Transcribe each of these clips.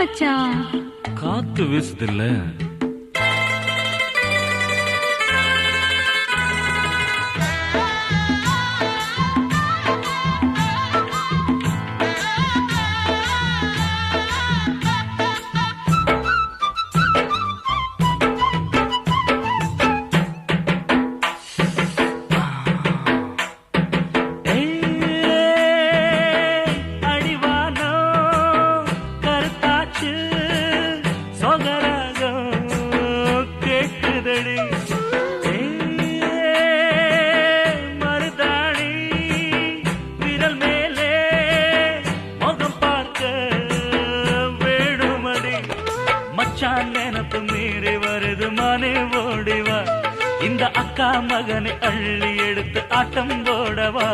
மச்சான் காத்து வீசுது சொகராகம் கேட்குதடி மருதாணி விரல் மேலே முகம் பார்க்க வேடுமடி மச்சான் நினப்பு மீறி வருது மானே ஓடிவா. இந்த அக்கா மகனை அள்ளி எடுத்து ஆட்டம் போடவா.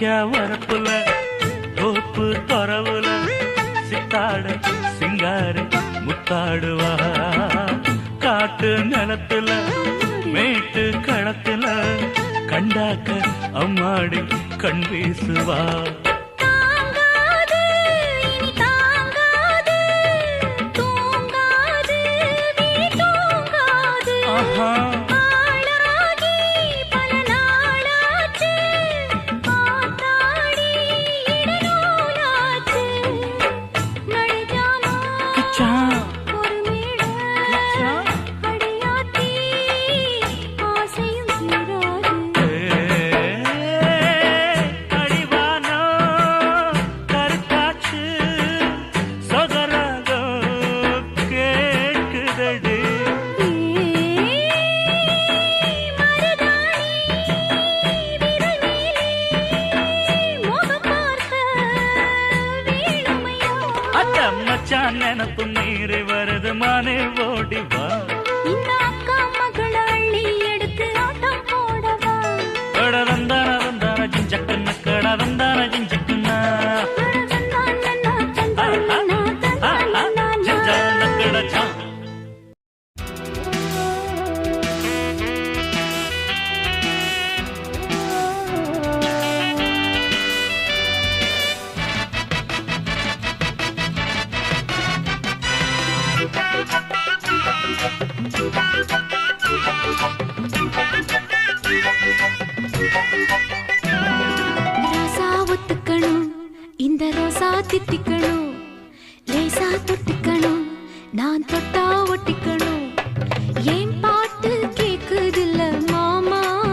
வாய்க்கா வரப்புல தோப்பு தொரவுல சித்தாடு சிங்காரு முத்தாடுவா. காட்டு நிலத்துல மேட்டு களத்துல கண்டாக்க அம்மாடி கண் வீசுவா. நினப்பு இந்த ரோசா தித்திக்கணும் லேசா தொட்டுக்கணும். நான் தொட்டா ஒட்டிக்கணும். ஏன் பாட்டு கேக்குதில்ல மாமா?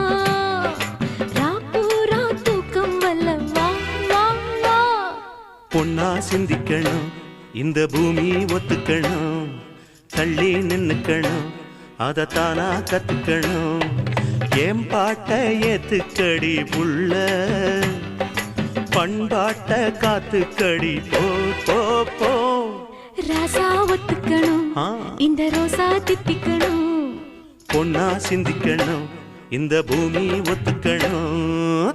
ராப்பூரா தூக்கம் வல்ல வா பொன்னா சிந்திக்கணும். இந்த பூமி ஒத்துக்கணும். தள்ளி நின்னுக்கணும். அதை தானா கத்துக்கணும். ஏன் பாட்டை ஏத்துக்கடி புள்ள? பண்பாட்ட காத்துக்கடி. போ போ போ. ராசா ஒத்துக்கணும். இந்த ரோசா தித்திக்கணும். பொன்னா சிந்திக்கணும். இந்த பூமி ஒத்துக்கணும்.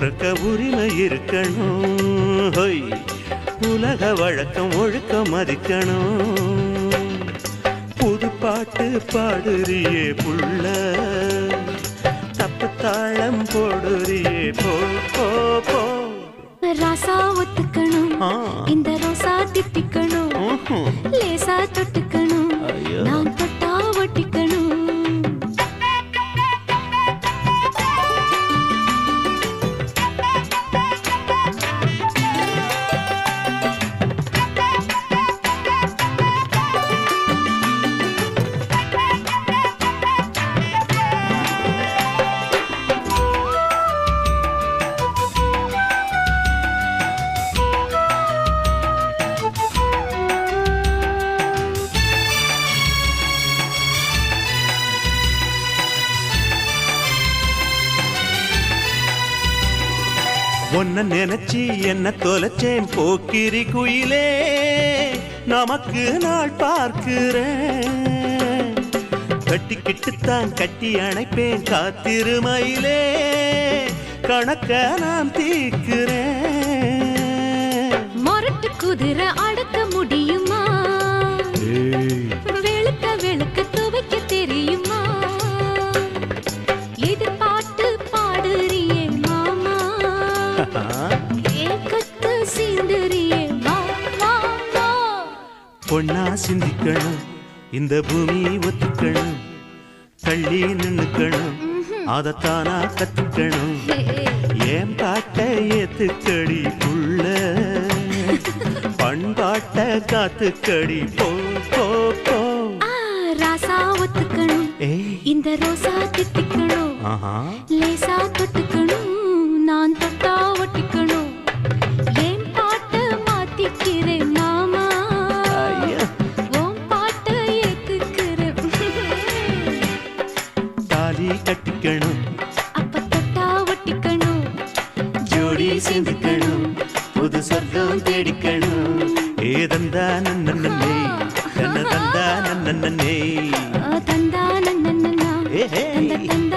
பொறுக்க உரிமை இருக்கணும் ஹொய். உலக வழக்கம் ஒழுக்க மதிக்கணும் புது பாட்டு பாடுறியே புள்ள தப்பு தாளம் போடுறியே போ போ போ ராசா ஒத்துக்கணும். இந்த ரோசா தித்திக்கணும் ம்ஹும். லேசா தொட்டுக்கணும். நான் உன்னை நினைச்சு என்ன தொலைச்சேன்? போக்கிரி குயிலே நமக்கு நாள் பார்க்கிறேன். கட்டிக்கிட்டுத்தான் கட்டி அணைப்பேன் காத்திருமையிலே கணக்க நான் தீக்கிறேன் மொரட்டு குதிரை அடக்க முடியுமா? இந்த பூமி ஒத்துக்கணும். தள்ளி நின்னுக்கணும். அதத்தானா கத்துக்கணும். ஏன் பாட்ட ஏத்துக்கடி புள்ள? பண்பாட்ட காத்துக்கடி போ போ போ. ராசா ஒத்துக்கணும். இந்த ரோசா தித்திக்கணும். ஆஹா. லேசா தொட்டுக்கணும். நான் தொட்டா ஜோடி சேர்ந்துக்கணும் புது சொர்க்கம் தேடிக்கணும். ஏதந்தா நன்னே தன்ன தந்தா நன்னே தந்தா. தந்த தந்தா.